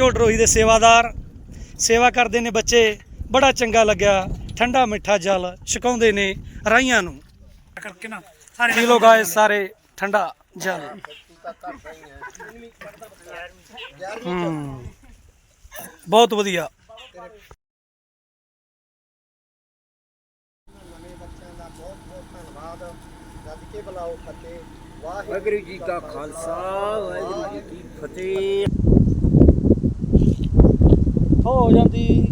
ਝੋਟਰੋਹੀ ਦੇ ਸੇਵਾਦਾਰ, ਸੇਵਾ ਕਰਦੇ ਨੇ ਬੱਚੇ। ਬੜਾ ਚੰਗਾ ਲੱਗਿਆ। ਠੰਡਾ ਮਿੱਠਾ ਜਲ ਛਕਾਉਂਦੇ ਨੇ ਰਾਈਆਂ ਨੂੰ। ਕਰਕੇ ਨਾ ਪੀ ਲੋ ਗਾਇਸ ਸਾਰੇ ਠੰਡਾ ਜਲ? ਹੂੰ। ਬਹੁਤ ਵਧੀਆ। ਵਾਹਿਗੁਰੂ ਜੀ ਕਾ ਖਾਲਸਾ, ਵਾਹਿਗੁਰੂ ਜੀ ਕੀ ਫਤਿਹ। ਹੋ ਜਾਂਦੀ।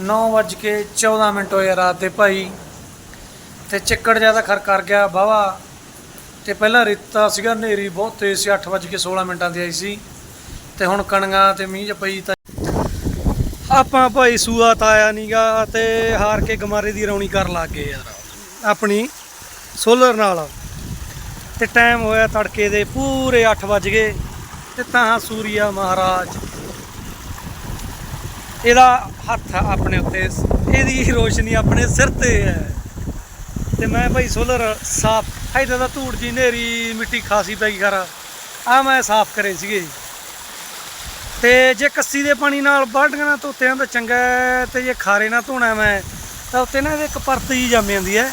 ਨੌ ਵੱਜ ਕੇ 14 ਮਿੰਟ ਹੋਏ ਰਾਤ ਦੇ ਭਾਈ। ਤੇ ਚੱਕੜ ਜ਼ਿਆਦਾ ਖਰ ਕਰ ਗਿਆ ਵਾਹਵਾ। ਤੇ ਪਹਿਲਾਂ ਰੇਤਾ ਸੀਗਾ, ਹਨੇਰੀ ਬਹੁਤ ਤੇਜ਼ ਸੀ 8 ਵੱਜ ਕੇ 16 ਮਿੰਟਾਂ ਦੀ ਆਈ ਸੀ। ਤੇ ਹੁਣ ਕਣੀਆਂ ਤੇ ਮੀਂਹ ਜ ਪਈ ਤਾਂ ਆਪਾਂ ਭਾਈ ਸੂਆ ਤਾਇਆ ਨੀਗਾ ਤੇ ਹਾਰ ਕੇ ਗਮਾਰੇ ਦੀ ਰੌਣੀ ਕਰਨ ਲੱਗ ਗਏ ਯਾਰ। ਆਪਣੀ ਸੋਲਰ ਨਾਲ। ਤੇ ਟਾਈਮ ਹੋਇਆ ਤੜਕੇ ਦੇ ਪੂਰੇ 8 ਵਜ ਗਏ ਤੇ ਤਾਂ ਸੂਰੀਆ ਮਹਾਰਾਜ। ਇਹਦਾ ਹੱਥ ਆਪਣੇ ਉੱਤੇ, ਇਹਦੀ ਰੋਸ਼ਨੀ ਆਪਣੇ ਸਿਰ ਤੇ ਹੈ। ਤੇ ਮੈਂ ਭਾਈ ਸੋਲਰ ਸਾਫ਼ ਇਹਦਾ ਦਾ ਧੂੜ ਜੀ ਨੇਰੀ ਮਿੱਟੀ ਖਾਸੀ ਪੈ ਗਈ ਖਰਾ। ਆ ਮੈਂ ਸਾਫ਼ ਕਰੇ ਸੀਗੇ ਤੇ ਜੇ ਕੱਸੀ ਦੇ ਪਾਣੀ ਨਾਲ ਬਾਲਟੀਆਂ ਨਾਲ ਧੋਤਿਆਂ ਤਾਂ ਚੰਗਾ ਹੈ, ਤੇ ਜੇ ਖਾਰੇ ਨਾਲ ਧੋਣਾ ਮੈਂ ਤਾਂ ਉੱਤੇ ਨਾ ਇੱਕ ਪਰਤ ਜੀ ਜੰਮ ਜਾਂਦੀ ਹੈ।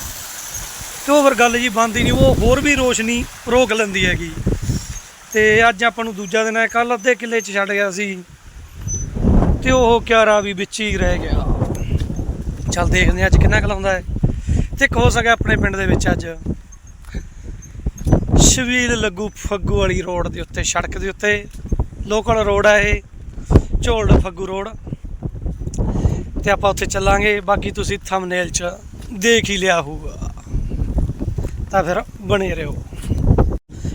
ਤੇ ਉਹ ਫਿਰ ਗੱਲ ਜੀ ਬੰਦ ਹੀ ਨਹੀਂ ਉਹ ਹੋਰ ਵੀ ਰੋਸ਼ਨੀ ਰੋਕ ਲੈਂਦੀ ਹੈਗੀ। ਤੇ ਅੱਜ ਆਪਾਂ ਨੂੰ ਦੂਜਾ ਦਿਨ ਹੈ ਕੱਲ ਅੱਧੇ ਕਿੱਲੇ 'ਚ ਛੱਡ ਗਿਆ ਸੀ। ਤੇ ਉਹ ਕਿਆਰਾ ਵੀ ਵਿੱਚ ਹੀ ਰਹਿ ਗਿਆ। ਚੱਲ ਦੇਖਦੇ ਹਾਂ ਅੱਜ ਕਿੰਨਾ ਕੁ ਲਾਉਂਦਾ ਹੈ। ਤੇ ਇੱਕ ਹੋ ਸਕਿਆ ਆਪਣੇ ਪਿੰਡ ਦੇ ਵਿੱਚ ਅੱਜ। ਸ਼ਵੀਲ ਲੱਗੂ ਫੱਗੂ ਵਾਲੀ ਰੋਡ ਦੇ ਉੱਤੇ ਸੜਕ ਦੇ ਉੱਤੇ। ਲੋਕਲ ਰੋਡ ਹੈ ਇਹ ਝੋਲਡ ਫੱਗੂ ਰੋਡ। ਤੇ ਆਪਾਂ ਉੱਥੇ ਚੱਲਾਂਗੇ, ਬਾਕੀ ਤੁਸੀਂ ਥੰਬਨੇਲ 'ਚ ਦੇਖ ਹੀ ਲਿਆ ਹੋਊਗਾ। ਤਾਂ ਫਿਰ ਬਣੇ ਰਹੋ।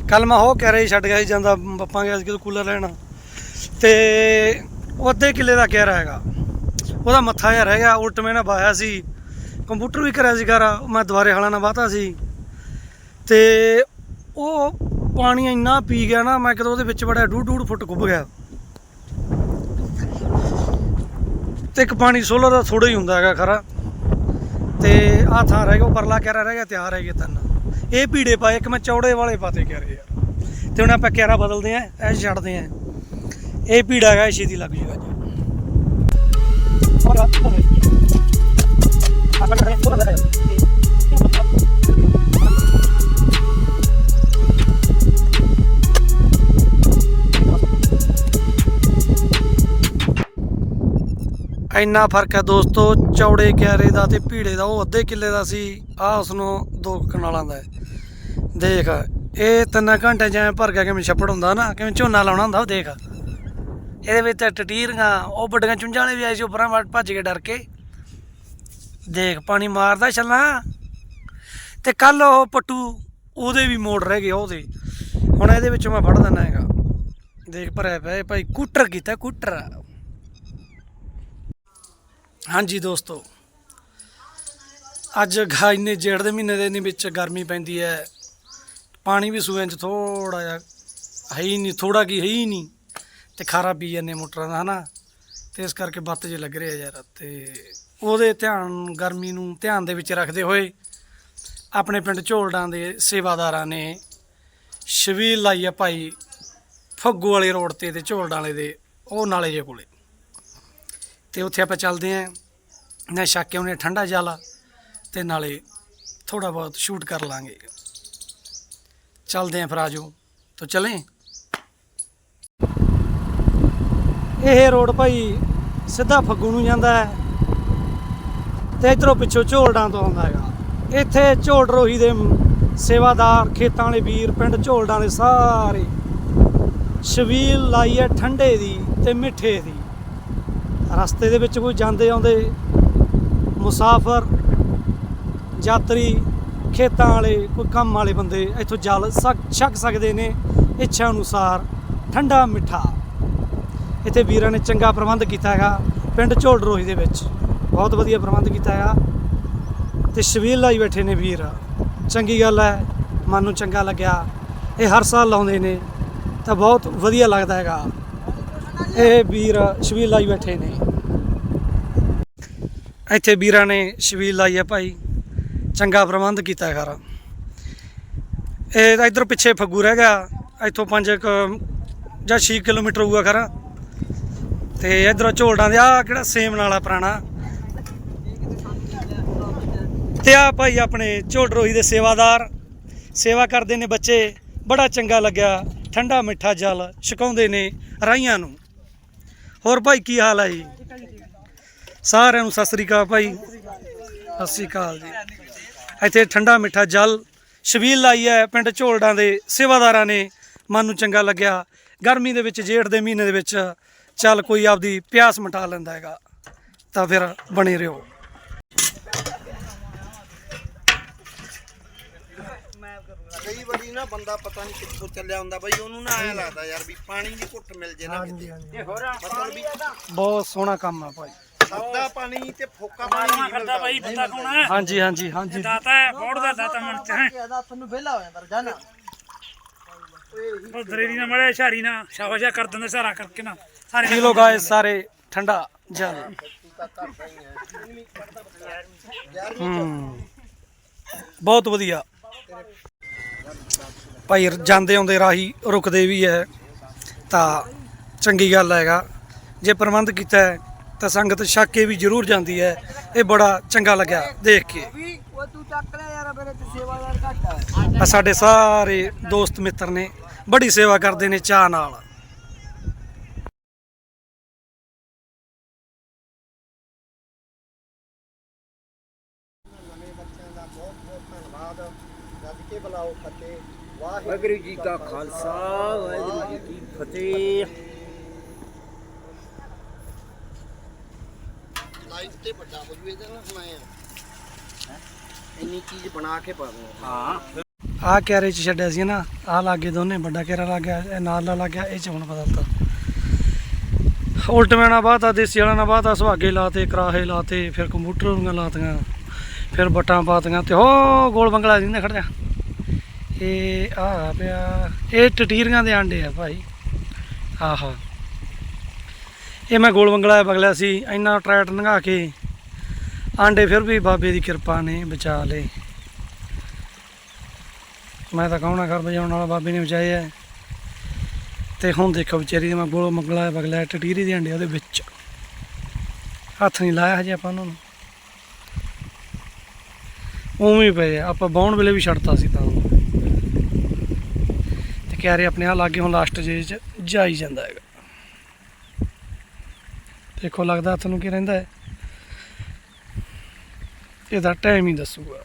ਕੱਲ ਮੈਂ ਹੋ ਕਹਿ ਰਹੀ ਛੱਡ ਗਿਆ ਸੀ, ਜਾਂਦਾ ਪੱਪਾਂ ਗਿਆ ਸੀ ਕਿਤੇ ਕੂਲਰ ਲੈਣਾ। ਤੇ ਉਹ ਅੱਧੇ ਕਿੱਲੇ ਦਾ ਕਹਿ ਹੈਗਾ। ਉਹਦਾ ਮੱਥਾ ਜਿਹਾ ਰਹਿ ਗਿਆ, ਉਲਟ ਮੈਂ ਨਾ ਵਾਇਆ ਸੀ। ਕੰਪਿਊਟਰ ਵੀ ਕਰਿਆ ਸੀ ਘਰ ਮੈਂ ਦੁਬਾਰੇ ਹਾਲਾਂ ਨਾਲ ਵਾਹਤਾ ਸੀ। ਤੇ ਉਹ ਪਾਣੀ ਇੰਨਾ ਪੀ ਗਿਆ ਨਾ, ਮੈਂ ਕਿਤੇ ਉਹਦੇ ਵਿੱਚ ਬੜਾ ਡੂਢ ਡੂਢ ਫੁੱਟ ਕੁੱਬ ਗਿਆ। ਤੇ ਇੱਕ ਪਾਣੀ ਸੋਲਰ ਦਾ ਥੋੜਾ ਹੀ ਹੁੰਦਾ ਹੈਗਾ ਖਰਾ। ਤੇ ਆਹ ਥਾਂ ਰਹਿ ਗਿਆ ਪਰਲਾ ਕਿਆਰਾ ਰਹਿ ਗਿਆ ਤਿਆਰ ਰਹਿ ਗਿਆ ਤਿੰਨ। ਇਹ ਭੀੜੇ ਪਾਏ, ਇੱਕ ਮੈਂ ਚੌੜੇ ਵਾਲੇ ਪਾਤੇ ਕਹਿ ਕਿਆਰੇ ਯਾਰ। ਤੇ ਹੁਣ ਆਪਾਂ ਕਿਆਰਾ ਬਦਲਦੇ ਆ ਇਹ ਛੱਡਦੇ ਆ ਇਹ ਭੀੜਾ ਹੈਗਾ, ਇਹ ਛੇਤੀ ਲੱਗ ਜੂਗਾ ਜੀ ਇੰਨਾ ਫ਼ਰਕ ਹੈ ਦੋਸਤੋ, ਚੌੜੇ ਕਿਆਰੇ ਦਾ ਤੇ ਭੀੜੇ ਦਾ, ਉਹ ਅੱਧੇ ਕਿੱਲੇ ਦਾ ਸੀ ਆ ਉਸ ਨੂੰ ਦੋ ਕਨਾਲਾਂ ਦਾ ਦੇਖ, ਇਹ ਤਿੰਨ ਘੰਟੇ ਜਿਵੇਂ ਭਰ ਗਿਆ, ਕਿਵੇਂ ਛੱਪੜ ਹੁੰਦਾ ਨਾ, ਕਿਵੇਂ ਝੋਨਾ ਲਾਉਣਾ ਹੁੰਦਾ, ਉਹ ਦੇਖ। ਇਹਦੇ ਵਿੱਚ ਤਾਂ ਟਟੀਰੀਆਂ, ਉਹ ਵੱਡੀਆਂ ਚੁੰਝਾਂ ਵਾਲੇ ਵੀ ਆਏ ਸੀ, ਉੱਪਰਾਂ ਵੱਟ ਭੱਜ ਕੇ ਡਰ ਕੇ। ਦੇਖ, ਪਾਣੀ ਮਾਰਦਾ ਛੱਲਾ। ਤੇ ਕੱਲ ਉਹ ਪੱਟੂ, ਉਹਦੇ ਵੀ ਮੋੜ ਰਹਿ ਗਏ, ਉਹਦੇ। ਹੁਣ ਇਹਦੇ ਵਿੱਚੋਂ ਮੈਂ ਫੜ ਦਿੰਦਾ ਹੈਗਾ। ਦੇਖ, ਭਰਿਆ ਪਿਆ ਭਾਈ, ਕੂਟਰ ਕੀਤਾ, ਕੂਟਰ। ਹਾਂਜੀ ਦੋਸਤੋ, ਅੱਜ ਗਾ ਇੰਨੇ ਜੇੜ ਦੇ ਮਹੀਨੇ ਦੇ ਨਹੀਂ ਵਿੱਚ ਗਰਮੀ ਪੈਂਦੀ ਹੈ ਪਾਣੀ ਵੀ ਸੂਏ 'ਚ ਥੋੜਾ ਜਿਹਾ ਹੈ ਹੀ ਨਹੀਂ ਥੋੜਾ ਕੀ ਹੈ ਹੀ ਨਹੀਂ। ਤੇ ਖਾਰਾ ਪੀ ਜਾਂਦੇ ਮੋਟਰਾਂ ਦਾ, ਹਨਾ? ਤੇ ਇਸ ਕਰਕੇ ਬੱਤ ਜੇ ਲੱਗ ਰਿਹਾ ਯਾਰ। ਤੇ ਉਹਦੇ ਧਿਆਨ, ਗਰਮੀ ਨੂੰ ਧਿਆਨ ਦੇ ਵਿੱਚ ਰੱਖਦੇ ਹੋਏ ਆਪਣੇ ਪਿੰਡ ਝੋਲਡਾਂ ਦੇ ਸੇਵਾਦਾਰਾਂ ਨੇ ਸ਼ਵੀਲ ਲਾਈ ਆ ਭਾਈ ਫੱਗੂ ਵਾਲੇ ਰੋਡ ਤੇ ਤੇ ਝੋਲਡਾਂ ਵਾਲੇ ਦੇ, ਉਹ ਨਾਲੇ ਜੇ ਕੋਲੇ। ਤੇ ਉੱਥੇ ਆਪਾਂ ਚੱਲਦੇ ਆਂ। ਨਾ ਛੱਕ ਕੇ ਉਹਨੇ ਠੰਡਾ ਜਲ ਤੇ ਨਾਲੇ ਥੋੜਾ ਬਹੁਤ ਸ਼ੂਟ ਕਰ ਲਾਂਗੇ। ਚੱਲਦੇ ਆਂ ਫਿਰ ਆਜੋ ਤੋ ਚਲੇ? ਇਹ ਰੋਡ ਭਾਈ ਸਿੱਧਾ ਫੱਗੂ ਨੂੰ ਜਾਂਦਾ ਹੈ ਤੇ ਇਧਰੋਂ ਪਿੱਛੋਂ ਝੋਲਡਾਂ ਤੋਂ ਆਉਂਦਾ ਹੈਗਾ। ਇੱਥੇ ਝੋਲ ਰੋਹੀ ਦੇ ਸੇਵਾਦਾਰ ਖੇਤਾਂ ਵਾਲੇ ਵੀਰ, ਪਿੰਡ ਝੋਲਡਾਂ ਦੇ ਸਾਰੇ। ਸ਼ਵੀਲ ਲਾਈ ਹੈ ਠੰਡੇ ਦੀ ਤੇ ਮਿੱਠੇ ਦੀ। ਰਸਤੇ ਦੇ ਵਿੱਚ ਕੋਈ ਜਾਂਦੇ ਆਉਂਦੇ ਮੁਸਾਫਰ, ਯਾਤਰੀ, ਖੇਤਾਂ ਵਾਲੇ, ਕੋਈ ਕੰਮ ਵਾਲੇ ਬੰਦੇ ਇੱਥੋਂ ਜਲ ਸਕ- ਛਕ ਸਕਦੇ ਨੇ ਇੱਛਾ ਅਨੁਸਾਰ ਠੰਡਾ ਮਿੱਠਾ। ਇੱਥੇ ਵੀਰਾਂ ਨੇ ਚੰਗਾ ਪ੍ਰਬੰਧ ਕੀਤਾ ਹੈਗਾ ਪਿੰਡ ਝੋਲ ਰੋਹੀ ਦੇ ਵਿੱਚ। ਬਹੁਤ ਵਧੀਆ ਪ੍ਰਬੰਧ ਕੀਤਾ ਹੈਗਾ ਤੇ ਸ਼ਵੀਲ ਲਾਈ ਬੈਠੇ ਨੇ ਵੀਰ। ਚੰਗੀ ਗੱਲ ਹੈ, ਮਨ ਨੂੰ ਚੰਗਾ ਲੱਗਿਆ। ਇਹ ਹਰ ਸਾਲ ਲਾਉਂਦੇ ਨੇ, ਤਾਂ ਬਹੁਤ ਵਧੀਆ ਲੱਗਦਾ ਹੈਗਾ। ਇਹ ਵੀਰ ਸ਼ਵੀਲ ਲਾਈ ਬੈਠੇ ਨੇ। ਇੱਥੇ ਵੀਰਾਂ ਨੇ ਛਬੀਲ ਲਾਈ ਹੈ ਭਾਈ। ਚੰਗਾ ਪ੍ਰਬੰਧ ਕੀਤਾ ਹੈ ਖਰਾ। ਇਹ ਤਾਂ ਪਿੱਛੇ ਫੱਗੂ ਰਹਿ ਗਿਆ। ਇੱਥੋਂ 5 ਜਾਂ 6 ਕਿਲੋਮੀਟਰ ਹੋਊਗਾ ਖਰਾ। ਤੇ ਇੱਧਰ ਝੋਲਡਾਂ ਦੇ ਆ ਕਿਹੜਾ ਸੇਮ ਨਾਲਾ ਪੁਰਾਣਾ। ਤੇ ਆ ਭਾਈ ਆਪਣੇ ਝੋਲ ਝੋਲਡਰੋਹੀ ਦੇ ਸੇਵਾਦਾਰ। ਸੇਵਾ ਕਰਦੇ ਨੇ ਬੱਚੇ। ਬੜਾ ਚੰਗਾ ਲੱਗਿਆ। ਠੰਡਾ ਮਿੱਠਾ ਜਲ ਛਕਾਉਂਦੇ ਨੇ ਰਾਈਆਂ ਨੂੰ। ਹੋਰ ਭਾਈ ਕੀ ਹਾਲ ਹੈ ਜੀ? ਸਾਰਿਆਂ ਨੂੰ ਸਤਿ ਸ੍ਰੀ ਅਕਾਲ ਭਾਈ। ਸਤਿ ਸ੍ਰੀ ਅਕਾਲ ਜੀ। ਇੱਥੇ ਠੰਡਾ ਮਿੱਠਾ ਜਲ ਸ਼ਬੀਲ ਲਾਈ ਹੈ ਪਿੰਡ ਝੋਲਡਾਂ ਦੇ ਸੇਵਾਦਾਰਾਂ ਨੇ। ਮਨ ਨੂੰ ਚੰਗਾ ਲੱਗਿਆ। ਗਰਮੀ ਦੇ ਵਿੱਚ, ਜੇਠ ਦੇ ਮਹੀਨੇ ਦੇ ਵਿੱਚ ਚੱਲ ਕੋਈ ਆਪਦੀ ਪਿਆਸ ਮਿਟਾ ਲੈਂਦਾ ਹੈਗਾ। ਤਾਂ ਫਿਰ ਬਣੇ ਰਹੋ। ਕਈ ਵਾਰੀ ਨਾ ਬੰਦਾ ਪਤਾ ਨਹੀਂ ਕਿੱਥੋਂ ਚੱਲਿਆ ਹੁੰਦਾ ਬਾਈ ਉਹਨੂੰ ਨਾ ਐ ਲੱਗਦਾ ਯਾਰ ਵੀ ਪਾਣੀ ਦੀ ਘੁੱਟ ਮਿਲ ਜੇ ਨਾ ਕਿਤੇ। ਇਹ ਹੋਰ ਮਤਲਬ ਵੀ ਬਹੁਤ ਸੋਹਣਾ ਕੰਮ ਆ ਭਾਈ। ਸਾਦਾ ਪਾਣੀ ਤੇ ਫੋਕਾ ਪਾਣੀ ਨਹੀਂ ਮਿਲਦਾ। ਭਾਈ ਬੰਦਾ ਕੌਣ ਹੈ ਹਾਂਜੀ ਹਾਂਜੀ ਹਾਂਜੀ। ਦਾਤਾ ਹੈ ਬੋੜ ਦਾ ਦਾਤਾ ਮਨ ਚ ਹੈ। ਤੁਹਾਨੂੰ ਵਿਹਲਾ ਹੋ ਜਾਂਦਾ ਰੋਜ਼ਾਨਾ। ਉਹ ਦਰੇਰੀ ਨਾਲ ਮੜਿਆ ਸ਼ਾਰੀ ਨਾਲ ਸ਼ਾਬਾਸ਼ਾ ਕਰ ਦਿੰਦੇ ਸਾਰਾ ਕਰਕੇ ਨਾ ਸਾਰੇ ਪੀ ਲੋ ਗਾਇਸ ਸਾਰੇ ਠੰਡਾ ਜਲ ਹੂੰ। ਬਹੁਤ ਵਧੀਆ। ਭਾਈ, ਜਾਂਦੇ ਆਉਂਦੇ ਰਾਹੀ ਰੁਕਦੇ ਵੀ ਹੈ, ਤਾਂ ਚੰਗੀ ਗੱਲ ਹੈਗਾ। ਜੇ ਪ੍ਰਬੰਧ ਕੀਤਾ ਤਾਂ ਸੰਗਤ ਛੱਕ ਕੇ ਵੀ ਜ਼ਰੂਰ ਜਾਂਦੀ ਹੈ। ਇਹ ਬੜਾ ਚੰਗਾ ਲੱਗਿਆ ਦੇਖ ਕੇ। ਆ ਸਾਡੇ ਸਾਰੇ ਦੋਸਤ ਮਿੱਤਰ ਨੇ, ਬੜੀ ਸੇਵਾ ਕਰਦੇ ਨੇ ਚਾਹ ਨਾਲ। ਵਾਹਿਗੁਰੂ ਜੀ ਕਾ ਖਾਲਸਾ ਵਾਹਿਗੁਰੂ ਜੀ ਕੀ ਫਤਿਹ। ਲਾਈਫ ਤੇ ਵੱਡਾ ਹੋ ਜੂਏ ਇਹਦਾ ਨਾ ਹੁਣ ਆਇਆ ਇੰਨੀ ਚੀਜ਼ ਬਣਾ ਕੇ ਪਾ ਦੋ। ਹਾਂ। ਆਹ ਕੈਰੇ ਚ ਛੱਡਿਆ ਸੀ ਨਾ ਆਹ ਲਾਗੇ ਦੋਨੇ ਵੱਡਾ ਕੈਰਾ ਲੱਗ ਗਿਆ ਇਹ ਨਾਲ ਦਾ ਲੱਗ ਗਿਆ ਇਹ ਚ ਹੁਣ ਬਦਲਤਾ ਉਲਟ ਮੈਣਾ ਬਾਤਾ ਦੇਸੀ ਵਾਲਾ ਨਾ ਬਾਤਾ ਸੁਹਾਗੇ ਲਾਤੇ ਕਰਾਹੇ ਲਾਤੇ ਫਿਰ ਕੰਪਿਊਟਰ ਨੂੰ ਲਾਤੀਆਂ ਫਿਰ ਬਟਾਂ ਪਾਤੀਆਂ ਤੇ ਹੋ ਗੋਲ ਬੰਗਲਾ ਜਿੰਨੇ ਖੜ ਜਾ ਇਹ ਆ ਪਿਆ, ਇਹ ਟਟੀਰੀਆਂ ਦੇ ਆਂਡੇ ਆ ਭਾਈ। ਆਹਾ। ਇਹ ਮੈਂ ਗੋਲ ਬੰਗਲਾ ਬਗਲਿਆ ਸੀ, ਇੰਨਾ ਟਰੈਕਟਰ ਲੰਘਾ ਕੇ ਆਂਡੇ ਫਿਰ ਵੀ ਬਾਬੇ ਦੀ ਕਿਰਪਾ ਨੇ ਬਚਾ ਲਏ। ਮੈਂ ਤਾਂ ਕਹਣਾ ਘਰ ਵਜਾਉਣ ਵਾਲਾ ਬਾਬੇ ਨੇ ਬਚਾਇਆ ਐ ਤੇ ਹੁਣ ਦੇਖੋ ਵਿਚਾਰੀ ਦੇ ਮੈਂ ਗੋਲ ਮੰਗਲਾ ਬਗਲਿਆ ਟਟੀਰੀ ਦੇ ਆਂਡੇ ਉਹਦੇ ਵਿੱਚ। ਹੱਥ ਨਹੀਂ ਲਾਇਆ ਹਜੇ ਆਪਾਂ ਉਹਨਾਂ ਨੂੰ। ਉਵੇਂ ਹੀ ਪਏ ਆਪਾਂ ਬਾਉਣ ਵੇਲੇ ਵੀ ਛੱਡਤਾ ਸੀ ਤਾਂ ਉਹਨੂੰ। ਕਿਆਰੇ ਆਪਣੇ ਆ ਲਾਗੇ ਹੁਣ ਲਾਸਟ ਜੇ ਚ ਜਾਈ ਜਾਂਦਾ ਹੈਗਾ। ਦੇਖੋ ਲੱਗਦਾ ਤੁਹਾਨੂੰ ਕੀ ਰਹਿੰਦਾ ਹੈ। ਇਹਦਾ ਟਾਈਮ ਹੀ ਦੱਸੂਗਾ।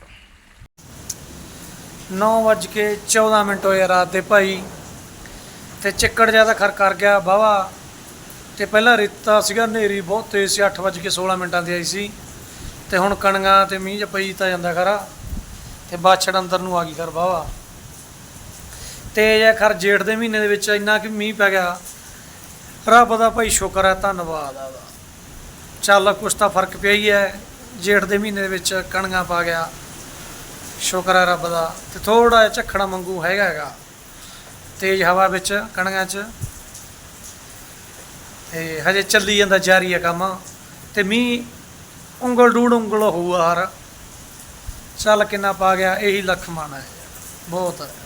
9:14 ਮਿੰਟ ਹੋਏ ਰਾਤ ਦੇ ਭਾਈ। ਤੇ ਚੱਕੜ ਜ਼ਿਆਦਾ ਖਰ ਕਰ ਗਿਆ ਬਾਵਾ ਤੇ ਪਹਿਲਾਂ ਰੇਤਾ ਸੀਗਾ, ਹਨੇਰੀ ਬਹੁਤ ਤੇਜ਼ ਸੀ 8:16 ਮਿੰਟਾਂ ਦੀ ਆਈ ਸੀ। ਤੇ ਹੁਣ ਕਣੀਆਂ ਤੇ ਮੀਂਹ ਚ ਪਈ ਤਾਂ ਜਾਂਦਾ ਖਰਾ। ਤੇ ਬਾਛੜ ਅੰਦਰ ਨੂੰ ਆ ਗਈ ਖਰ ਬਾਵਾ ਤੇਜ਼ ਹੈ, ਖਰ ਜੇਠ ਦੇ ਮਹੀਨੇ ਦੇ ਵਿੱਚ ਇੰਨਾ ਕਿ ਮੀਂਹ ਪੈ ਗਿਆ। ਰੱਬ ਦਾ ਭਾਈ ਸ਼ੁਕਰ ਹੈ, ਧੰਨਵਾਦ ਆਦਾ ਚੱਲ ਕੁਛ ਤਾਂ ਫ਼ਰਕ ਪਿਆ ਹੀ ਹੈ, ਜੇਠ ਦੇ ਮਹੀਨੇ ਦੇ ਵਿੱਚ ਕਣੀਆਂ ਪਾ ਗਿਆ। ਸ਼ੁਕਰ ਹੈ ਰੱਬ ਦਾ। ਤੇ ਥੋੜਾ ਜਿਹਾ ਝੱਖੜਾ ਮੰਗੂ ਹੈਗਾ ਹੈਗਾ। ਤੇਜ਼ ਹਵਾ ਵਿੱਚ ਕਣੀਆਂ 'ਚ। ਤੇ ਹਜੇ ਚੱਲੀ ਜਾਂਦਾ ਜਾਰੀ ਹੈ ਕੰਮ। ਤੇ ਮੀਂਹ ਉਂਗਲ ਡੂੜ ਉਂਗਲ ਹੋਊਗਾ ਹਰ। ਚੱਲ ਕਿੰਨਾ ਪਾ ਗਿਆ, ਇਹੀ ਲੱਖ ਮਾਣਾ ਹੈ। ਬਹੁਤ ਹੈ।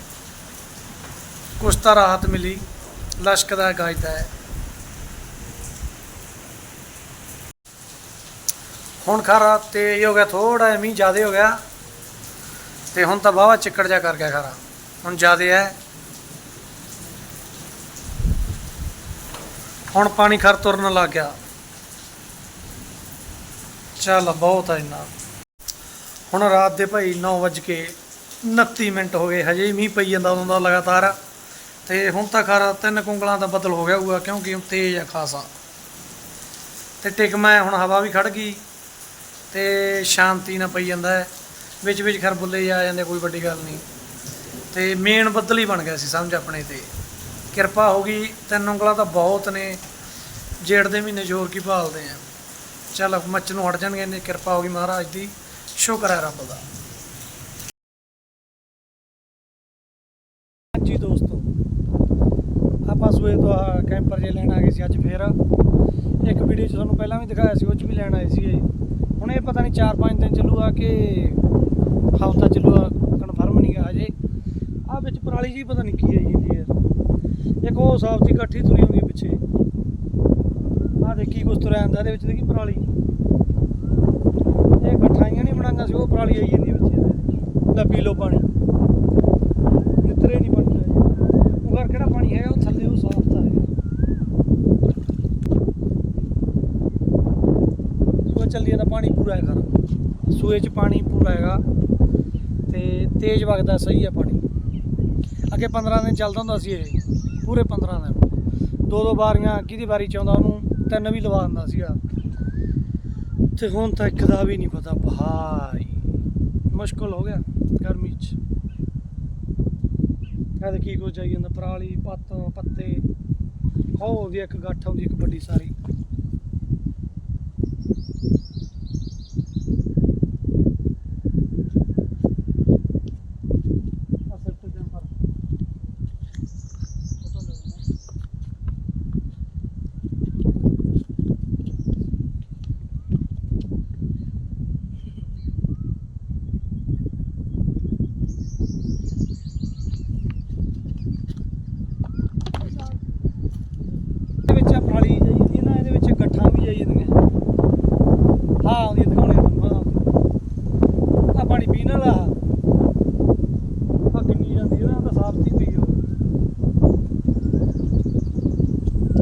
ਕੁਛ ਤਾਂ ਰਾਹਤ ਮਿਲੀ ਲਸ਼ਕ ਲਸ਼ਕਦਾ ਗਾਇਦਾ ਹੈ। ਹੁਣ ਖਾਰਾ ਤੇ ਹੋ ਗਿਆ ਥੋੜਾ ਜਿਹਾ ਮੀਂਹ ਜ਼ਿਆਦਾ ਹੋ ਗਿਆ, ਤੇ ਹੁਣ ਤਾਂ ਵਾਹਵਾ ਚਿੱਕੜ ਜਾ ਕਰ ਗਿਆ ਖਰਾ। ਹੁਣ ਜ਼ਿਆਦਾ ਹੈ। ਹੁਣ ਪਾਣੀ ਖਰ ਤੁਰਨ ਲੱਗ ਗਿਆ। ਚੱਲ ਬਹੁਤ ਹੈ ਇੰਨਾ। ਹੁਣ ਰਾਤ ਦੇ ਭਾਈ 9 ਵਜ ਕੇ 29 ਮਿੰਟ ਹੋ ਗਏ, ਹਜੇ ਮੀਂਹ ਪਈ ਜਾਂਦਾ ਉਦੋਂ ਦਾ ਲਗਾਤਾਰ। ਤੇ ਹੁਣ ਤਾਂ ਖਰਾ ਤਿੰਨ ਕੁੰਗਲਾਂ ਦਾ ਬਦਲ ਹੋ ਗਿਆ ਹੋਊਗਾ, ਕਿਉਂਕਿ ਤੇਜ਼ ਆ ਖਾਸਾ। ਤੇ ਮੈਂ ਹੁਣ ਹਵਾ ਵੀ ਖੜ ਗਈ, ਤੇ ਸ਼ਾਂਤੀ ਨਾ ਪਈ ਜਾਂਦਾ ਹੈ। ਵਿੱਚ ਵਿੱਚ ਖਰ ਬੁੱਲੇ ਆ ਜਾਂਦੇ, ਕੋਈ ਵੱਡੀ ਗੱਲ ਨਹੀਂ। ਤੇ ਮੇਨ ਬੱਦਲ ਹੀ ਬਣ ਗਿਆ ਸੀ, ਸਮਝ ਆਪਣੇ ਤੇ। ਕਿਰਪਾ ਹੋ ਗਈ, ਤਿੰਨ ਉਂਗਲਾਂ ਤਾਂ ਬਹੁਤ ਨੇ। ਜੇੜ ਦੇ ਮਹੀਨੇ ਜ਼ੋਰ ਕੀ ਭਾਲਦੇ ਆ। ਚੱਲ ਮੱਚ ਨੂੰ ਹਟ ਜਾਣਗੇ ਨੇ ਕਿਰਪਾ ਹੋ ਗਈ ਮਹਾਰਾਜ ਦੀ। ਸ਼ੁਕਰ ਹੈ ਰੱਬ ਦਾ। ਜੀ ਦੋਸਤੋ ਸੂਏ ਤੋਂ ਆਹ ਕੈਂਪਰ ਜੇ ਲੈਣ ਆ ਗਏ ਸੀ ਅੱਜ ਫੇਰ। ਇੱਕ ਵੀਡੀਓ 'ਚ ਤੁਹਾਨੂੰ ਪਹਿਲਾਂ ਵੀ ਦਿਖਾਇਆ ਸੀ, ਉਹ 'ਚ ਵੀ ਲੈਣ ਆਏ ਸੀ ਹੁਣ ਇਹ ਪਤਾ ਨਹੀਂ 4-5 ਦਿਨ ਚੱਲੂਗਾ ਕਿ ਹਫ਼ਤਾ ਚੱਲੂਗਾ ਕਨਫਰਮ ਨਹੀਂ ਆ ਹਜੇ। ਆ ਵਿੱਚ ਪਰਾਲੀ ਜੀ ਪਤਾ ਨਹੀਂ ਕੀ ਆਈ ਜਾਂਦੀ ਹੈ ਇੱਕ ਉਹ ਸਾਫ਼ ਦੀ ਇਕੱਠੀ ਤੁਰੀ ਹੁੰਦੀ ਹੈ ਪਿੱਛੇ। ਆ ਦੇਖੀ ਕੁਛ ਤੁਰਿਆ ਜਾਂਦਾ ਇਹਦੇ ਵਿੱਚ, ਦੇਖੀ ਪਰਾਲੀ। ਇਹ ਇਕੱਠਾਈਆਂ ਨਹੀਂ ਬਣਾਉਂਦਾ ਸੀ, ਉਹ ਪਰਾਲੀ ਆਈ ਜਾਂਦੀ ਹੈ ਵਿੱਚ ਇਹਦੇ ਲੈ ਲਓ ਪਾਣੀ ਨਿਤਰੇ ਨਹੀਂ ਬਣ ਰਿਹਾ ਉਹ ਘਰ ਕਿਹੜਾ ਪਾਣੀ ਹੈਗਾ ਉਹ ਥੱਲੇ ਉਹ ਸਾਫ਼ ਤਾਂ ਹੈਗਾ ਸੂਏ ਚੱਲੀ ਜਾਂਦਾ ਪਾਣੀ ਪੂਰਾ ਹੈ ਘਰ। ਸੂਏ 'ਚ ਪਾਣੀ ਪੂਰਾ ਹੈਗਾ ਤੇ ਤੇਜ਼ ਵਗਦਾ ਸਹੀ ਹੈ ਪਾਣੀ। ਅੱਗੇ 15 ਦਿਨ ਚੱਲਦਾ ਹੁੰਦਾ ਸੀ ਇਹ, ਪੂਰੇ 15 ਦਿਨ। ਦੋ ਦੋ ਵਾਰੀਆਂ ਕਿਹਦੀ ਵਾਰੀ ਚ ਉਹਨੂੰ, ਤਿੰਨ ਵੀ ਲਵਾ ਦਿੰਦਾ ਸੀਗਾ। ਤੇ ਹੁਣ ਤਾਂ ਇੱਕ ਦਾ ਵੀ ਨਹੀਂ ਪਤਾ, ਭਾਈ। ਮੁਸ਼ਕਲ ਹੋ ਗਿਆ ਗਰਮੀ ਚ। ਇਹ ਦੇਖੀ ਕੁਝ ਜਾਈ ਜਾਂਦਾ, ਪਰਾਲੀ, ਪੱਤ, ਪੱਤੇ। ਉਹ ਵੀ ਇੱਕ ਗੱਠ ਆਉਂਦੀ, ਇੱਕ ਵੱਡੀ ਸਾਰੀ ਆ ਸਿਰ ਤੇ ਜੰਪਰ ਫੋਟੋ ਲੈ ਲੈਣਾ ਇਹਦੇ ਵਿੱਚ ਆ ਪਰਾਲੀ ਜਾਈ ਜਾਂਦੀ ਹੈ ਨਾ ਇਹਦੇ ਵਿੱਚ ਗੱਠਾਂ ਵੀ ਜਾਈ ਜਾਂਦੀਆਂ ਹਾਂ ਆਉਂਦੀ ਹੈ ਦਿਖਾਉਣੇ ਤੁਹਾਨੂੰ ਆ ਪਾਣੀ ਪੀਣ ਵਾਲਾ ਆ ਕਿੰਨੀ ਜਾਂਦੀ ਹੈ ਨਾ ਤਾਂ ਸਾਫ਼ ਤੀ ਪਈ ਉਹ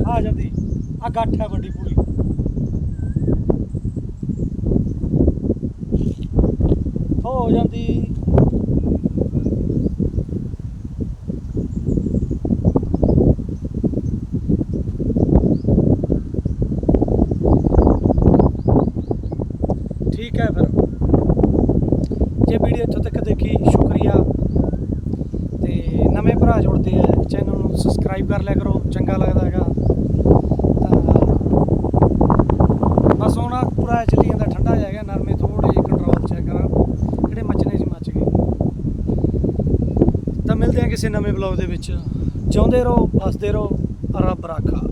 ਆ ਜਾਂਦੀ। ਆ ਗੱਠ ਹੈ ਵੱਡੀ ਪੂਰੀ। ਹੋ ਜਾਂਦੀ। ਠੀਕ ਹੈ ਫਿਰ। ਜੇ ਵੀਡੀਓ ਇੱਥੋਂ ਤੱਕ ਦੇਖੀ, ਸ਼ੁਕਰੀਆ। ਤੇ ਨਵੇਂ ਭਰਾ ਜੁੜਦੇ ਆ, ਚੈਨਲ ਨੂੰ ਸਬਸਕ੍ਰਾਈਬ ਕਰ ਲਿਆ ਕਰੋ ਚੰਗਾ ਲੱਗਦਾ ਹੈਗਾ ਤਾਂ ਬਸ ਹੁਣ ਆਹ ਪੂਰਾ ਚੱਲੀ ਜਾਂਦਾ ਠੰਡਾ ਜਿਹਾ ਗਿਆ ਨਰਮੇ ਥੋੜੇ ਜਿਹੇ ਕੰਟਰੋਲ ਚੈੱਕ ਕਰਾਂ ਜਿਹੜੇ ਮੱਚਨੇ ਸੀ ਮੱਚ ਗਏ ਤਾਂ ਦੇ ਵਿੱਚ ਜਿਉਂਦੇ ਰਹੋ ਹੱਸਦੇ ਰਹੋ ਰੱਬ ਰਾਖਾ।